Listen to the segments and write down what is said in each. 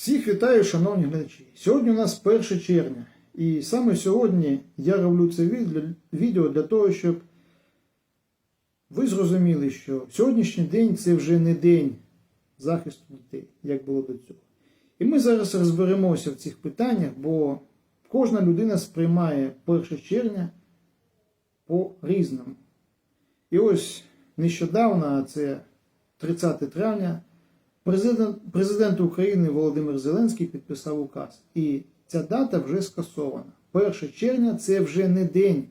Всіх вітаю, шановні глядачі. Сьогодні у нас 1 червня. І саме сьогодні я роблю це відео для того, щоб ви зрозуміли, що сьогоднішній день це вже не день захисту дітей, як було до цього. І ми зараз розберемося в цих питаннях, бо кожна людина сприймає 1 червня по-різному. І ось нещодавно, а це 30 травня, Президент, президент України Володимир Зеленський підписав указ. І ця дата вже скасована. 1 червня це вже не день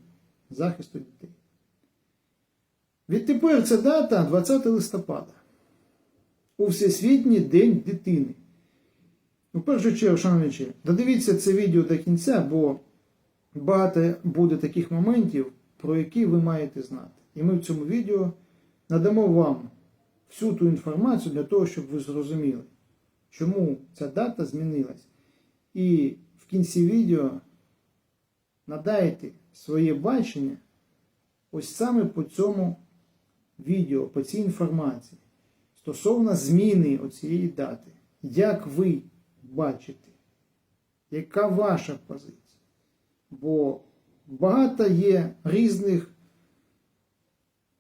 захисту дітей. Відтепер ця дата 20 листопада. У Всесвітній день дитини. У першу чергу, шановні додивіться це відео до кінця, бо багато буде таких моментів, про які ви маєте знати. І ми в цьому відео надамо вам всю ту інформацію для того, щоб ви зрозуміли, чому ця дата змінилась. І в кінці відео надайте своє бачення ось саме по цьому відео, по цій інформації стосовно зміни оцієї дати. Як ви бачите, яка ваша позиція? Бо багато є різних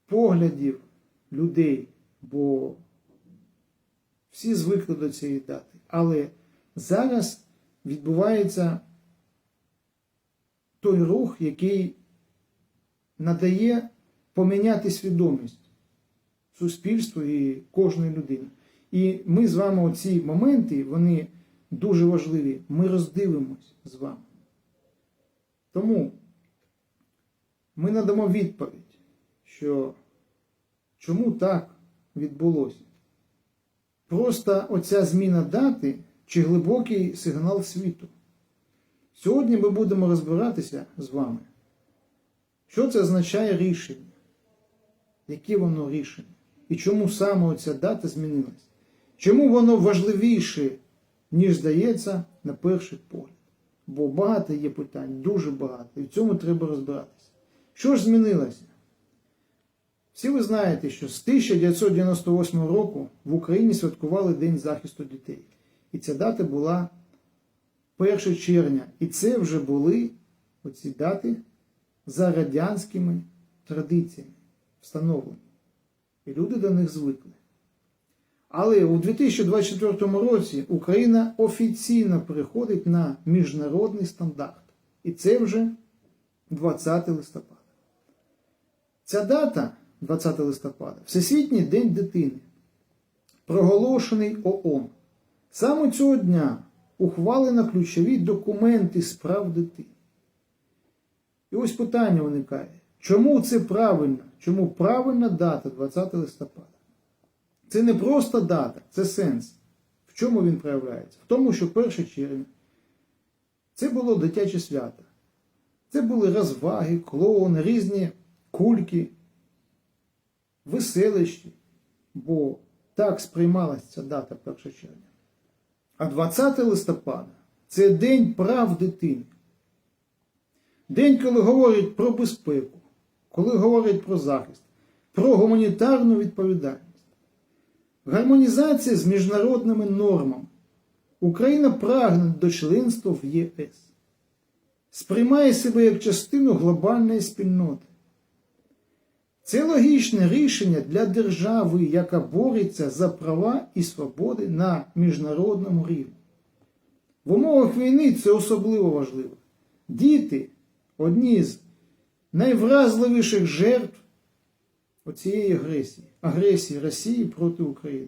поглядів людей, бо всі звикли до цієї дати. Але зараз відбувається той рух, який надає поміняти свідомість суспільству і кожної людини. І ми з вами оці моменти, вони дуже важливі. Ми роздивимось з вами. Тому ми надамо відповідь, що чому так відбулося. Просто оця зміна дати чи глибокий сигнал світу. Сьогодні ми будемо розбиратися з вами, що це означає рішення, яке воно рішення, і чому саме оця дата змінилась. Чому воно важливіше, ніж здається, на перший погляд. Бо багато є питань, дуже багато, і в цьому треба розбиратися. Що ж змінилося? Всі ви знаєте, що з 1998 року в Україні святкували День захисту дітей. І ця дата була 1 червня. І це вже були оці дати за радянськими традиціями встановлені. І люди до них звикли. Але у 2024 році Україна офіційно переходить на міжнародний стандарт. І це вже 20 листопада. Ця дата 20 листопада Всесвітній день дитини, проголошений ООН. Саме цього дня ухвалено ключові документи з прав дитини. І ось питання виникає: чому це правильно? Чому правильна дата 20 листопада? Це не просто дата, це сенс. В чому він проявляється? В тому, що 1 червня це було дитяче свято. Це були розваги, клоуни, різні кульки, веселищі, бо так сприймалася ця дата 1 червня. А 20 листопада це День прав дитини. День, коли говорять про безпеку, коли говорять про захист, про гуманітарну відповідальність. Гармонізація з міжнародними нормами. Україна прагне до членства в ЄС. Сприймає себе як частину глобальної спільноти. Це логічне рішення для держави, яка бореться за права і свободи на міжнародному рівні. В умовах війни це особливо важливо. Діти одні з найвразливіших жертв оцієї агресії, агресії Росії проти України.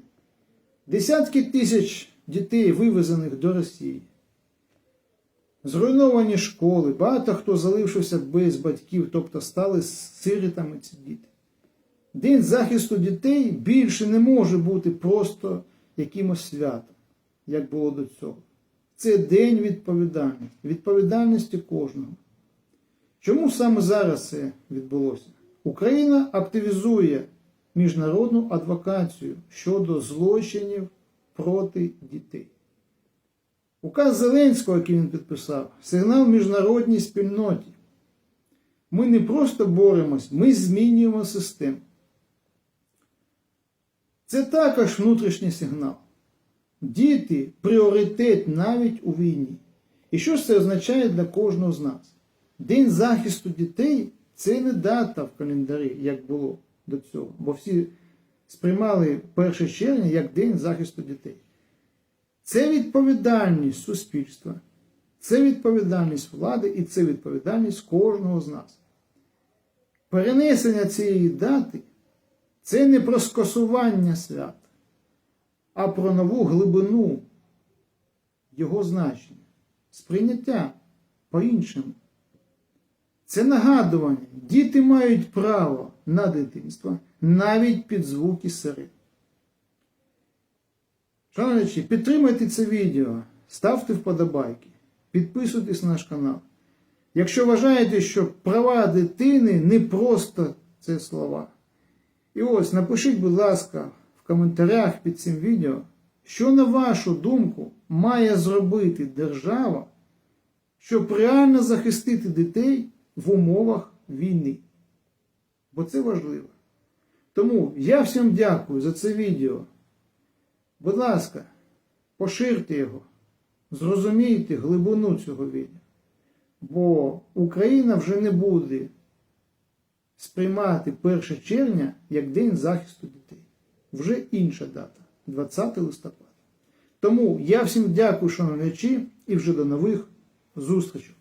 Десятки тисяч дітей, вивезених до Росії, зруйновані школи, багато хто залишився без батьків, тобто стали сирітами ці діти. День захисту дітей більше не може бути просто якимось святом, як було до цього. Це день відповідальності, відповідальності кожного. Чому саме зараз це відбулося? Україна активізує міжнародну адвокацію щодо злочинів проти дітей. Указ Зеленського, який він підписав, сигнал міжнародній спільноті. Ми не просто боремось, ми змінюємо систему. Це також внутрішній сигнал. Діти пріоритет навіть у війні. І що ж це означає для кожного з нас? День захисту дітей це не дата в календарі, як було до цього. Бо всі сприймали 1 червня як День захисту дітей. Це відповідальність суспільства, це відповідальність влади і це відповідальність кожного з нас. Перенесення цієї дати це не про скасування свята, а про нову глибину його значення, сприйняття по-іншому. Це нагадування. Діти мають право на дитинство навіть під звуки сирен. Шановні, підтримайте це відео, ставте вподобайки, підписуйтесь на наш канал. Якщо вважаєте, що права дитини не просто це слова. І ось напишіть, будь ласка, в коментарях під цим відео, що на вашу думку має зробити держава, щоб реально захистити дітей в умовах війни. Бо це важливо. Тому я всім дякую за це відео. Будь ласка, поширте його, зрозумійте глибину цього відео. Бо Україна вже не буде сприймати 1 червня як День захисту дітей. Вже інша дата 20 листопада. Тому я всім дякую, шановні, глядачі, і вже до нових зустрічей.